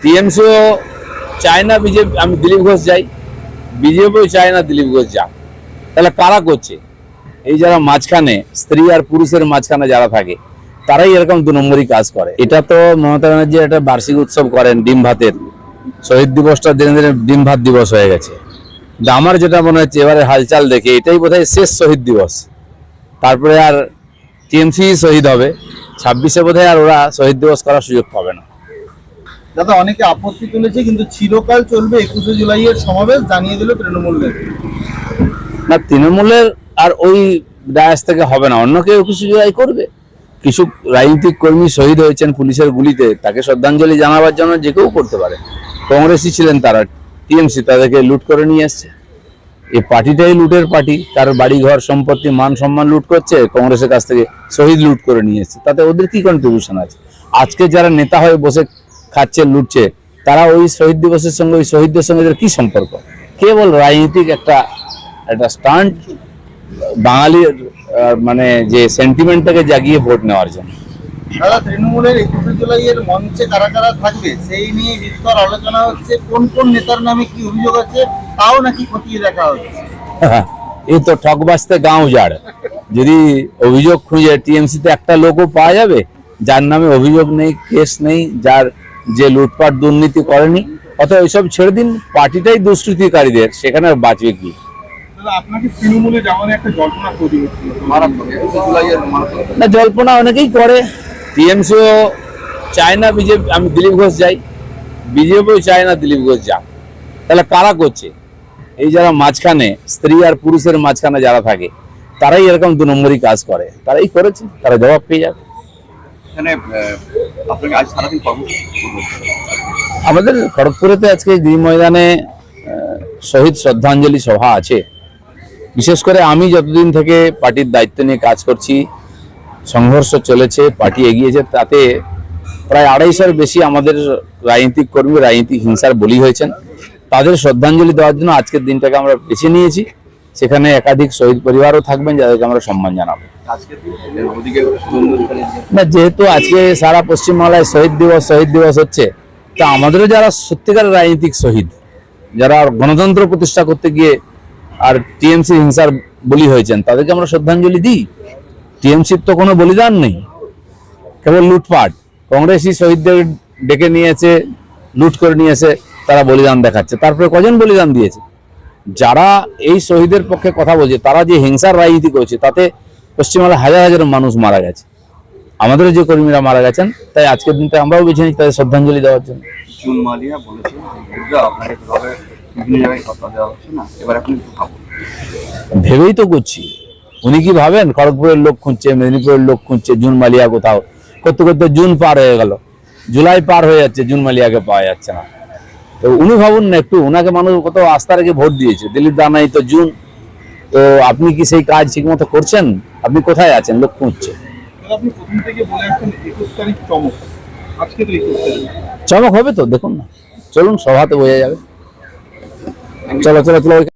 টিএমসিও চায় না বিজেপি, আমি দিলীপ ঘোষ যাই। বিজেপিও চায় না দিলীপ ঘোষ যাক। তাহলে কারা করছে? এই যারা মাঝখানে, স্ত্রী আর পুরুষের মাঝখানে যারা থাকে, তারাই এরকম দু নম্বরই কাজ করে। এটা তো মমতা ব্যানার্জি একটা বার্ষিক উৎসব করেন, ডিম ভাতের। শহীদ দিবসটা দিনে দিনে ডিম ভাত দিবস হয়ে গেছে। আমার যেটা মনে হচ্ছে, এবারে হালচাল দেখে, এটাই বোধহয় শেষ শহীদ দিবস। তারপরে আর টিএমসি শহীদ হবে। ছাব্বিশে বোধহয় আর ওরা শহীদ দিবস করার সুযোগ পাবে না। দাদা, অনেকে আপত্তি তুলেছে, কিন্তু চিরকাল চলবে একুশে জুলাইয়ের সমাবেশ, জানিয়ে দিল তৃণমূল নেত্রী। না, তৃণমূলের আর ওই ডায়াস থেকে হবে না। অন্য কেউ কিছু জুলাই করবে। কিছু রাজনৈতিক কর্মী শহীদ হয়েছেন পুলিশের গুলিতে, তাকে শ্রদ্ধাঞ্জলি জানাবার জন্য যে কেউ করতে পারে। কংগ্রেসই ছিলেন তারা, টিএমসি তাদেরকে লুট করে নিয়ে এসছে। এই পার্টিটাই লুটের পার্টি। তার বাড়ি ঘর সম্পত্তি, মান সম্মান লুট করছে, কংগ্রেসের কাছ থেকে শহীদ লুট করে নিয়ে এসছে। তাতে ওদের কি কন্ট্রিবিউশন আছে? আজকে যারা নেতা হয়ে বসে খাচ্ছে লুটছে তারা ওই শহীদ দিবসের সঙ্গে ওই শহীদদের সঙ্গে কি সম্পর্ক? কেবল রাজনৈতিক একটা একটা স্টান্ট বাঙালির মানে যে সেন্টিমেন্টটাকে জাগিয়ে ভোট নেওয়ার জন্য। দাদা তৃণমূলের একুশে জুলাইয়ের মঞ্চে কারা কারা থাকবে সেই নিয়ে বিস্তর আলোচনা হচ্ছে কোন কোন নেতার নামে কি অভিযোগ আছে তাও নাকি খতিয়ে দেখা হচ্ছে। এই তো ঠকবাসতে গাঁও যার যদি অভিযোগ খুঁজে টিএমসি তে একটা লোকও পাওয়া যাবে যার নামে অভিযোগ নেই কেস নেই যার যে লুটপাট দুর্নীতি করেনি অত ওইসব ছেড়ে দিন পার্টিটাই দুষ্কৃতিকারীদের সেখানে বাঁচবে কি? না জল্পনা অনেকেই করে। টিএমসিও চায় না বিজেপি আমি দিলীপ ঘোষ যাই। বিজেপিও চায় না দিলীপ ঘোষ যাক। তাহলে কারা করছে? এই যারা মাঝখানে স্ত্রী আর পুরুষের মাঝখানে যারা থাকে তারাই এরকম দু নম্বরই কাজ করে। তারাই করেছে তারা জবাব পেয়ে যাবে। এখানে আপনাকে আজ সারাদিন আমাদের খড়গপুরেতে আজকে দুই ময়দানে শহীদ শ্রদ্ধাঞ্জলি সভা আছে। বিশেষ করে আমি যতদিন থেকে পার্টির দায়িত্ব নিয়ে কাজ করছি, সংঘর্ষ চলেছে, পার্টি এগিয়েছে, তাতে প্রায় আড়াইশোর বেশি আমাদের রাজনৈতিক কর্মী, রাজনৈতিক হিংসার বলি হয়েছেন। তাদের শ্রদ্ধাঞ্জলি দেওয়ার জন্য আজকের দিনটাকে আমরা বেছে নিয়েছি। সেখানে একাধিক শহীদ পরিবারও থাকবেন যাদেরকে আমরা সম্মান জানাব। না যেহেতু আজকে সারা পশ্চিমবাংলায় শহীদ দিবস শহীদ দিবস হচ্ছে তা আমাদেরও যারা সত্যিকার রাজনৈতিক শহীদ যারা গণতন্ত্র প্রতিষ্ঠা করতে গিয়ে আর টিএমসি হিংসার বলি হয়েছেন তাদেরকে আমরা শ্রদ্ধাঞ্জলি দিই। টিএমসির তো কোনো বলিদান নেই কেবল লুটপাট। কংগ্রেসই শহীদদের ডেকে নিয়েছে লুট করে নিয়েছে তারা বলিদান দেখাচ্ছে। তারপরে কজন বলিদান দিয়েছে? যারা এই শহীদের পক্ষে কথা বলছে তারা যে হিংসার রাজনীতি করছে তাতে পশ্চিমবাংলায় হাজার হাজার মানুষ মারা গেছে। আমাদের যে কর্মীরা মারা গেছেন তাই আজকের দিনটা আমরাও বেছে নিই তাদের শ্রদ্ধাঞ্জলি দেওয়ার জন্য। ভেবেই তো করছি। উনি কি ভাবেন? খড়গপুরের লোক খুঁজছে মেদিনীপুরের লোক খুঁজছে জুন মালিয়া কোথাও। করতে করতে জুন পার হয়ে গেল। জুলাই পার হয়ে যাচ্ছে জুন মালিয়াকে পাওয়া যাচ্ছে না। তো উনি ভাবুন না একটু ওনাকে মানুষ কত আস্থা রেখে ভোট দিয়েছে। দিলীপ দানাই তো জুন। তো আপনি কি সেই কাজ ঠিক মতো করছেন? আপনি কোথায় আছেন? লোক খুঁজছে। চমক। হবে তো দেখুন না। চলুন সভাতে বোঝা যাবে। চলো চলো চলো